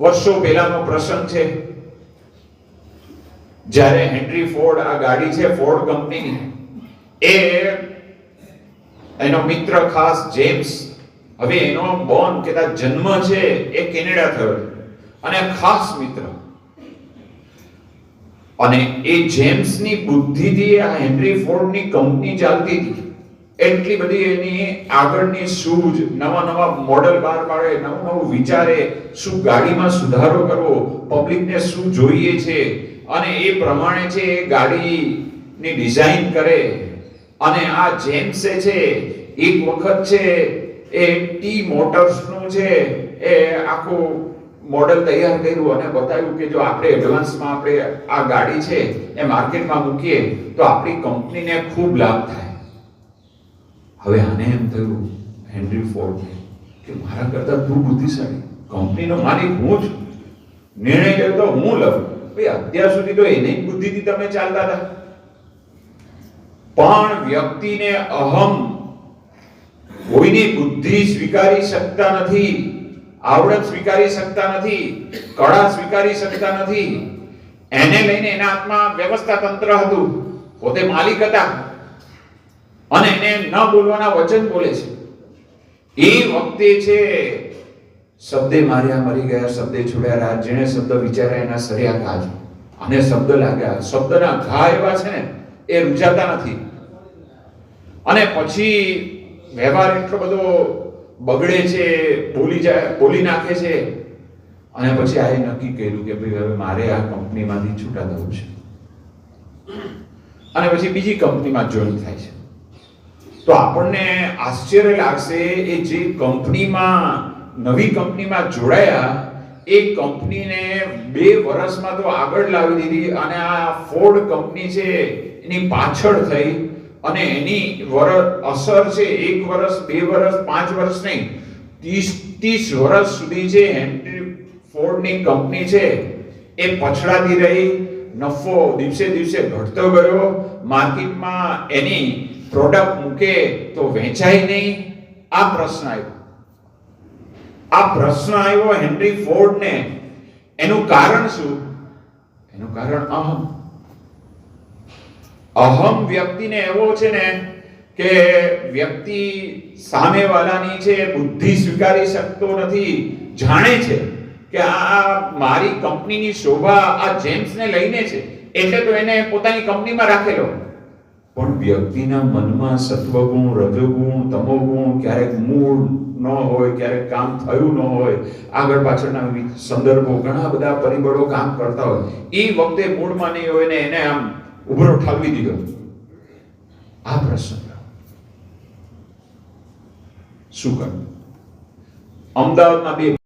વર્ષો પહેલાનો પ્રસંગ છે. જ્યારે હેનરી ફોર્ડ આ ગાડી છે, ફોર્ડ કંપનીની, એ એનો મિત્ર ખાસ જેમ્સ, હવે એનો બોર્ન કહેતા જન્મ છે એ કેનેડા થયો અને ખાસ મિત્ર. અને એ જેમ્સની બુદ્ધિથી આ હેનરી ફોર્ડની કંપની ચાલતી હતી. એટલી બધી એની આગળની સૂઝ, નવા નવા મોડલ બહાર પાડે, નવું નવું વિચારે, શું ગાડીમાં સુધારો કરવો પબ્લિકને શું જોઈએ છે, અને એ પ્રમાણે છે એ ગાડીની ડિઝાઇન કરે. અને આ જેમ્સે છે, એક વખત છે, એ ટી મોટર્સનું છે, એ આખું મોડલ તૈયાર કર્યું અને બતાવ્યું કે જો આપણે એડવાન્સમાં આપણે આ ગાડી છે, એ માર્કેટમાં મૂકીએ, તો આપણી કંપનીને ખૂબ લાભ થાય. હવે આને એમ થયું હેનરી ફોર્ડ કે મારા કરતા તું બુદ્ધિશાળી. કંપનીનો માલિક હું છું. નિર્ણય તો હું લઉં. ભાઈ, અત્યાર સુધી તો એની જ બુદ્ધિથી તમે ચાલતા હતા. પણ વ્યક્તિને અહમ કોઈની બુદ્ધિ સ્વીકારી શકતા નથી, આવડત સ્વીકારી શકતા નથી, કળા સ્વીકારી શકતા નથી. એને લઈને એના હાથમાં વ્યવસ્થા તંત્ર હતું. પોતે માલિક હતા. અને એને ન બોલવાના વચન બોલે છે. એ વખતે છે, શબ્દે માર્યા મરી ગયા, શબ્દે છોડ્યા રાત જેણે શબ્દ વિચાર્યા એના સર્યા કાજ અને શબ્દ લાગ્યા. શબ્દના ઘા એવા છે ને, એ રૂજાતા નથી. અને પછી વ્યવહાર એટલો બધો બગડે છે, બોલી જાય, બોલી નાખે છે. અને પછી આ નક્કી કર્યું કે ભાઈ, હવે મારે આ કંપનીમાંથી છૂટા થવું છે. અને પછી બીજી કંપનીમાં જોઈન થાય છે. તો આપણને આશ્ચર્ય લાગશે એ જે કંપનીમાં, નવી કંપનીમાં જોડાયા, એ કંપનીને બે વર્ષમાં તો આગળ લાવી દીધી અને આ ફોર્ડ કંપની છે એની પાછળ થઈ અને એની વર, અસર છે એક વર્ષ, બે વર્ષ, પાંચ વર્ષ નહીં, ત્રીસ ત્રીસ વર્ષ સુધી જે હેનરી ફોર્ડની કંપની છે એ પછડાતી રહી, નફો દિવસે દિવસે ઘટતો ગયો, માર્કેટમાં એની પ્રોડક્ટ મૂકે તો વેચાય નહીં. આ પ્રશ્ન આવ્યો. આ પ્રશ્ન આવ્યો હેનરી ફોર્ડને. એનું કારણ શું? એનું કારણ અહમ. અહમ વ્યક્તિને એવો છે ને કે વ્યક્તિ સામેવાળાની છે, બુદ્ધિ સ્વીકારી શકતો નથી, જાણે છે કે આ મારી કંપનીની શોભા આ જેમ્સને લઈને છે. એટલે તો એને પોતાની કંપનીમાં રાખેલો. પણ વ્યક્તિના મનમાં સત્વગુણ, રજોગુણ, તમોગુણ, ક્યારેક મૂળ ન હોય, ક્યારેક કામ થયું ન હોય, આગળ પાછળના સંદર્ભો, ઘણા બધા પરિબળો કામ કરતા હોય, એ વખતે મૂળમાં નહીં હોય ને એને આમ ઉભરો ઠાલવી દીધો. આ પ્રસંગ. શું કરવું અમદાવાદમાં બે